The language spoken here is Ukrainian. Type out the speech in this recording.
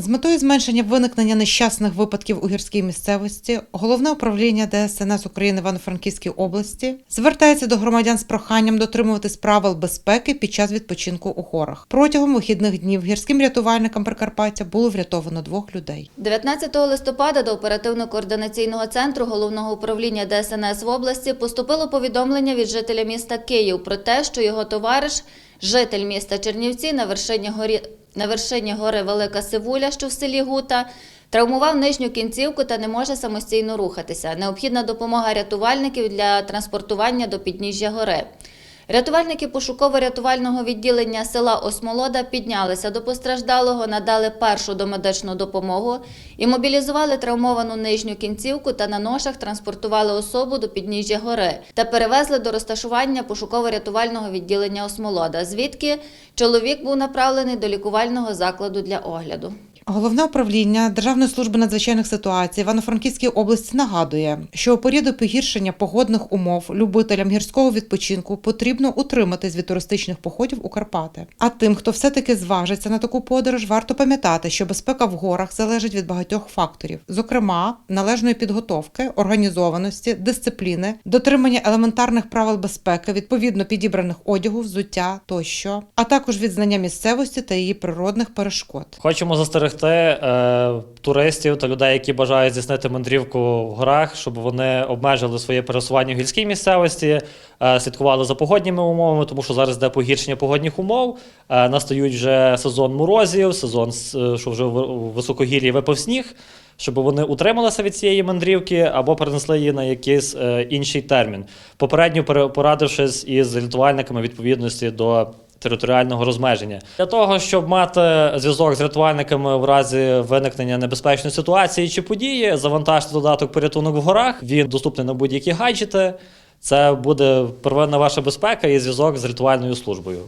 З метою зменшення виникнення нещасних випадків у гірській місцевості, головне управління ДСНС України в Івано-Франківській області звертається до громадян з проханням дотримуватись правил безпеки під час відпочинку у горах. Протягом вихідних днів гірським рятувальникам Прикарпаття було врятовано двох людей. 19 листопада до оперативно-координаційного центру головного управління ДСНС в області поступило повідомлення від жителя міста Київ про те, що його товариш, житель міста Чернівці на вершині горі на вершині гори Велика Сивуля, що в селі Гута, травмував нижню кінцівку та не може самостійно рухатися. Необхідна допомога рятувальників для транспортування до підніжжя гори. Рятувальники пошуково-рятувального відділення села Осмолода піднялися до постраждалого, надали першу домедичну допомогу і мобілізували травмовану нижню кінцівку та на ношах транспортували особу до підніжжя гори та перевезли до розташування пошуково-рятувального відділення Осмолода, звідки чоловік був направлений до лікувального закладу для огляду. Головне управління Державної служби надзвичайних ситуацій Івано-Франківській області нагадує, що у періоди погіршення погодних умов любителям гірського відпочинку потрібно утриматись від туристичних походів у Карпати. А тим, хто все-таки зважиться на таку подорож, варто пам'ятати, що безпека в горах залежить від багатьох факторів, зокрема належної підготовки, організованості, дисципліни, дотримання елементарних правил безпеки, відповідно підібраних одягу, взуття тощо, а також від знання місцевості та її природних перешкод. Хочемо застерегти е, туристів та людей, які бажають здійснити мандрівку в горах, щоб вони обмежили своє пересування в гірській місцевості, е, слідкували за погодніми умовами, тому що зараз йде погіршення погодних умов. Е, настають вже сезон морозів, сезон, с- що вже в високогір'ї випав сніг. Щоб вони утрималися від цієї мандрівки або перенесли її на якийсь е, інший термін, попередньо пере- порадившись із рятувальниками відповідності до територіального розмеження. Для того, щоб мати зв'язок з рятувальниками в разі виникнення небезпечної ситуації чи події, завантажте додаток порятунок в горах. Він доступний на будь-які гаджети. Це буде первинна ваша безпека і зв'язок з рятувальною службою.